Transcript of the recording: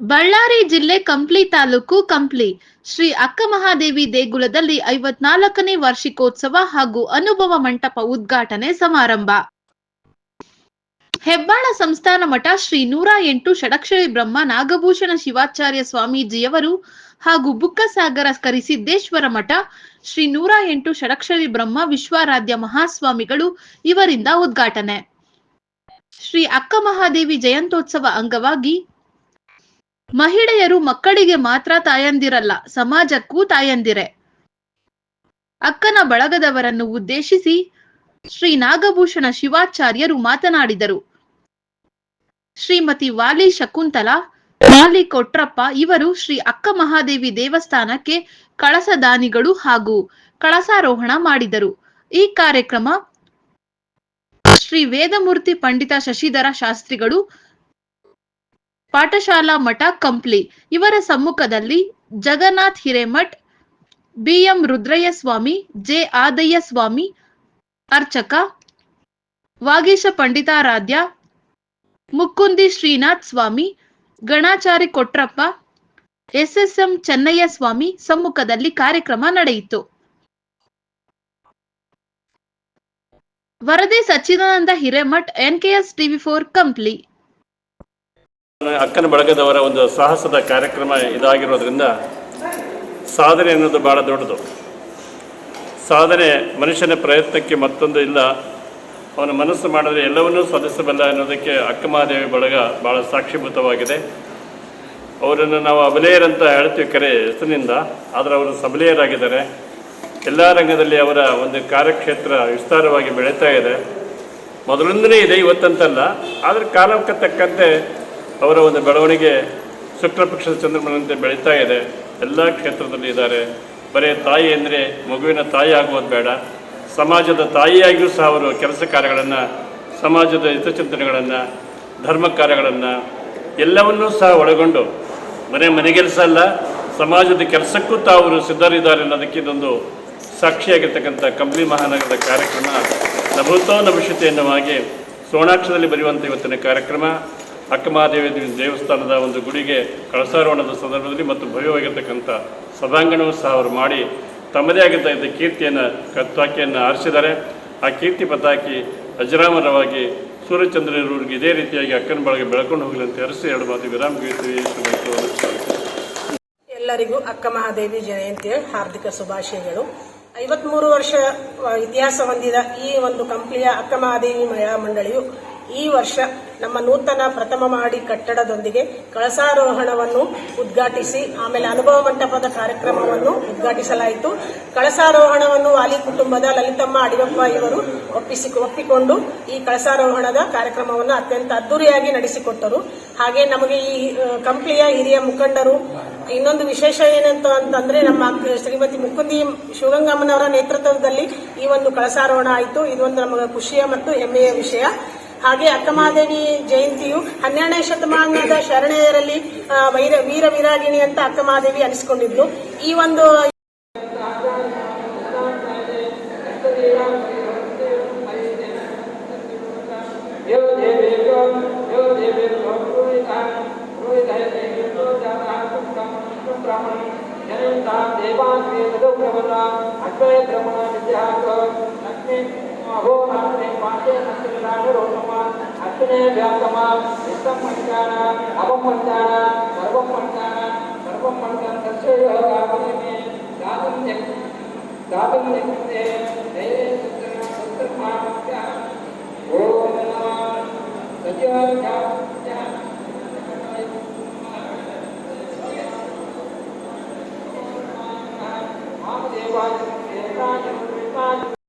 ಬಳ್ಳಾರಿ ಜಿಲ್ಲೆ ಕಂಪ್ಲಿ ತಾಲೂಕು ಕಂಪ್ಲಿ. ಶ್ರೀ ಅಕ್ಕ ಮಹಾದೇವಿ ದೇಗುಲದಲ್ಲಿ ಐವತ್ನಾಲ್ಕನೇ ವಾರ್ಷಿಕೋತ್ಸವ ಹಾಗೂ ಅನುಭವ ಮಂಟಪ ಉದ್ಘಾಟನೆ ಸಮಾರಂಭ. ಹೆಬ್ಬಾಳ ಸಂಸ್ಥಾನ ಮಠ ಶ್ರೀ ನೂರ ಎಂಟು ಷಡಕ್ಷರಿ ಬ್ರಹ್ಮ ನಾಗಭೂಷಣ ಶಿವಾಚಾರ್ಯ ಸ್ವಾಮೀಜಿಯವರು ಹಾಗೂ ಬುಕ್ಕಸಾಗರ ಕರಿಸಿದ್ದೇಶ್ವರ ಮಠ ಶ್ರೀ ನೂರ ಎಂಟು ಷಡಕ್ಷರಿ ಬ್ರಹ್ಮ ವಿಶ್ವಾರಾಧ್ಯ ಮಹಾಸ್ವಾಮಿಗಳು ಇವರಿಂದ ಉದ್ಘಾಟನೆ. ಶ್ರೀ ಅಕ್ಕ ಮಹಾದೇವಿ ಜಯಂತೋತ್ಸವ ಅಂಗವಾಗಿ ಮಹಿಳೆಯರು ಮಕ್ಕಳಿಗೆ ಮಾತ್ರ ತಾಯಂದಿರಲ್ಲ, ಸಮಾಜಕ್ಕೂ ತಾಯಂದಿರೆ. ಅಕ್ಕನ ಬಳಗದವರನ್ನು ಉದ್ದೇಶಿಸಿ ಶ್ರೀ ನಾಗಭೂಷಣ ಶಿವಾಚಾರ್ಯರು ಮಾತನಾಡಿದರು. ಶ್ರೀಮತಿ ವಾಲಿ ಶಕುಂತಲಾ, ವಾಲಿ ಕೊಟ್ರಪ್ಪ ಇವರು ಶ್ರೀ ಅಕ್ಕ ಮಹಾದೇವಿ ದೇವಸ್ಥಾನಕ್ಕೆ ಕಳಸದಾನಿಗಳು ಹಾಗೂ ಕಳಸಾರೋಹಣ ಮಾಡಿದರು. ಈ ಕಾರ್ಯಕ್ರಮ ಶ್ರೀ ವೇದಮೂರ್ತಿ ಪಂಡಿತ ಶಶಿಧರ ಶಾಸ್ತ್ರಿಗಳು ಪಾಠಶಾಲಾ ಮಠ ಕಂಪ್ಲಿ. ಇವರ ಸಮ್ಮುಖದಲ್ಲಿ ಜಗನ್ನಾಥ್ ಹಿರೇಮಠ್, ಬಿಎಂ ರುದ್ರಯ್ಯ ಸ್ವಾಮಿ ಜೆ ಆದಯ್ಯ ಸ್ವಾಮಿ ಅರ್ಚಕ ವಾಗೀಶ ಪಂಡಿತಾರಾಧ್ಯ ಮುಕ್ಕುಂದಿ ಶ್ರೀನಾಥ್ ಸ್ವಾಮಿ, ಗಣಾಚಾರಿ ಕೊಟ್ರಪ್ಪ, ಎಸ್ಎಸ್ಎಂ ಚೆನ್ನಯ್ಯ ಸ್ವಾಮಿ ಸಮ್ಮುಖದಲ್ಲಿ ಕಾರ್ಯಕ್ರಮ ನಡೆಯಿತು. ವರದಿ Sachidananda Hiremath, NKS TV four Kampli. ಅಕ್ಕನ ಬಳಗದವರ ಒಂದು ಸಾಹಸದ ಕಾರ್ಯಕ್ರಮ ಇದಾಗಿರೋದ್ರಿಂದ ಸಾಧನೆ ಅನ್ನೋದು ಭಾಳ ದೊಡ್ಡದು. ಸಾಧನೆ ಮನುಷ್ಯನ ಪ್ರಯತ್ನಕ್ಕೆ ಮತ್ತೊಂದು ಇಲ್ಲ. ಅವನ ಮನಸ್ಸು ಮಾಡಿದ್ರೆ ಎಲ್ಲವನ್ನೂ ಸಾಧಿಸಬಲ್ಲ ಅನ್ನೋದಕ್ಕೆ ಅಕ್ಕಮಹಾದೇವಿ ಬಳಗ ಭಾಳ ಸಾಕ್ಷಿಭೂತವಾಗಿದೆ. ಅವರನ್ನು ನಾವು ಅಬಲೆಯರಂತ ಹೇಳ್ತೀವಿ ಕರೆ ಹೆಸರಿನಿಂದ, ಆದರೆ ಅವರು ಸಬಲೆಯರಾಗಿದ್ದಾರೆ ಎಲ್ಲ ರಂಗದಲ್ಲಿ ಅವರ ಒಂದು ಕಾರ್ಯಕ್ಷೇತ್ರ ವಿಸ್ತಾರವಾಗಿ ಬೆಳೀತಾ ಇದೆ. ಮೊದಲೊಂದನೇ ಇದೆ, ಇವತ್ತಂತಲ್ಲ. ಆದರೆ ಕಾಲಕ್ಕೆ ತಕ್ಕಂತೆ ಅವರ ಒಂದು ಬೆಳವಣಿಗೆ ಶುಕ್ಲಪಕ್ಷದ ಚಂದ್ರಮನಂತೆ ಬೆಳೀತಾ ಇದೆ. ಎಲ್ಲ ಕ್ಷೇತ್ರದಲ್ಲಿ ಇದ್ದಾರೆ. ಬರೀ ತಾಯಿ ಅಂದರೆ ಮಗುವಿನ ತಾಯಿ ಆಗುವುದು ಬೇಡ. ಸಮಾಜದ ತಾಯಿಯಾಗಿಯೂ ಸಹ ಅವರು ಕೆಲಸ ಕಾರ್ಯಗಳನ್ನು, ಸಮಾಜದ ಹಿತಚಿಂತನೆಗಳನ್ನು, ಧರ್ಮ ಕಾರ್ಯಗಳನ್ನು ಎಲ್ಲವನ್ನೂ ಸಹ ಒಳಗೊಂಡು, ಮನೆ ಮನೆಗೆಲಸ ಅಲ್ಲ, ಸಮಾಜದ ಕೆಲಸಕ್ಕೂ ತಾವು ಸಿದ್ಧರಿದ್ದಾರೆ ಅನ್ನೋದಕ್ಕೆ ಇದೊಂದು ಸಾಕ್ಷಿಯಾಗಿರ್ತಕ್ಕಂಥ ಕಂಪ್ಲಿ ಮಹಾನಗರದ ಕಾರ್ಯಕ್ರಮ. ನಭೂತೋ ನಭವಿಷ್ಯತೆ ಎನ್ನುವಾಗೆ ಸೋಣಾಕ್ಷದಲ್ಲಿ ಬರೆಯುವಂಥ ಇವತ್ತಿನ ಕಾರ್ಯಕ್ರಮ. ಅಕ್ಕಮಹಾದೇವಿ ದೇವಸ್ಥಾನದ ಒಂದು ಗುಡಿಗೆ ಕಳಸಾರೋಹಣದ ಸಂದರ್ಭದಲ್ಲಿ ಮತ್ತು ಭವ್ಯವಾಗಿರ್ತಕ್ಕಂಥ ಸಭಾಂಗಣವೂ ಸಹ ಅವರು ಮಾಡಿ ತಮ್ಮದೇ ಆಗಿರ್ತಕ್ಕಂಥ ಕೀರ್ತಿಯನ್ನು ಕತ್ವಾಕಿಯನ್ನು ಆರಿಸಿದ್ದಾರೆ. ಆ ಕೀರ್ತಿ ಪತಾಕಿ ಅಜರಾಮರವಾಗಿ ಸೂರ್ಯಚಂದ್ರರವ್ರಿಗೆ ಇದೇ ರೀತಿಯಾಗಿ ಅಕ್ಕನ ಬಳಗೆ ಬೆಳ್ಕೊಂಡು ಹೋಗಲಿ ಅಂತ ಹರಿಸಿ ಎರಡು ಮಾತು ವಿರಾಮ ಎಲ್ಲರಿಗೂ ಅಕ್ಕ ಮಹಾದೇವಿ ಜಯಂತಿಯ ಹಾರ್ದಿಕ ಶುಭಾಶಯಗಳು. ಐವತ್ಮೂರು ವರ್ಷ ಇತಿಹಾಸ ಹೊಂದಿದ ಈ ಒಂದು ಕಂಪ್ಲಿಯ ಅಕ್ಕ ಮಹಾದೇವಿ ಮಹಿಳಾ ಮಂಡಳಿಯು ಈ ವರ್ಷ ನಮ್ಮ ನೂತನ ಪ್ರಥಮ ಮಾಡಿ ಕಟ್ಟಡದೊಂದಿಗೆ ಕಳಸಾರೋಹಣವನ್ನು ಉದ್ಘಾಟಿಸಿ, ಆಮೇಲೆ ಅನುಭವ ಮಂಟಪದ ಕಾರ್ಯಕ್ರಮವನ್ನು ಉದ್ಘಾಟಿಸಲಾಯಿತು. ಕಳಸಾರೋಹಣವನ್ನು ವಾಲಿ ಕುಟುಂಬದ ಲಲಿತಮ್ಮ ಅಡಿಯಪ್ಪ ಇವರು ಒಪ್ಪಿಸಿ, ಒಪ್ಪಿಕೊಂಡು ಈ ಕಳಸಾರೋಹಣದ ಕಾರ್ಯಕ್ರಮವನ್ನು ಅತ್ಯಂತ ಅದ್ದೂರಿಯಾಗಿ ನಡೆಸಿಕೊಟ್ಟರು. ಹಾಗೆ ನಮಗೆ ಈ ಕಂಪ್ಲಿಯ ಹಿರಿಯ ಮುಖಂಡರು, ಇನ್ನೊಂದು ವಿಶೇಷ ಏನಂತ ಅಂತಂದ್ರೆ ನಮ್ಮ ಶ್ರೀಮತಿ ಮುಕುಂದಿ ಶಿವಗಂಗಮ್ಮನವರ ನೇತೃತ್ವದಲ್ಲಿ ಈ ಒಂದು ಕಳಸಾರೋಹಣ ಆಯಿತು. ಇದೊಂದು ನಮಗೆ ಖುಷಿಯ ಮತ್ತು ಹೆಮ್ಮೆಯ ವಿಷಯ. ಹಾಗೆ ಅಕ್ಕಮಹಾದೇವಿ ಜಯಂತಿಯು ಹನ್ನೆರಡನೇ ಶತಮಾನದ ಶರಣೆಯರಲ್ಲಿ ವೈರ ವೀರ ವಿರಾಗಿಣಿ ಅಂತ ಅಕ್ಕಮಹಾದೇವಿ ಅನಿಸ್ಕೊಂಡಿದ್ಲು. ಈ ಒಂದು पुरोहितः पुरोहितः देवेभ्यो जातः पुत्रं पुत्रं ब्राह्मणं जनयन्तां देवान् वेदो प्रवरा अद्वय ब्रह्मण विद्यातो लक्ष्मी अहोरात्रे पाठे नक्षत्रानुरोपमा अश्विने व्यासमा विश्वं पञ्चान अवं पञ्चान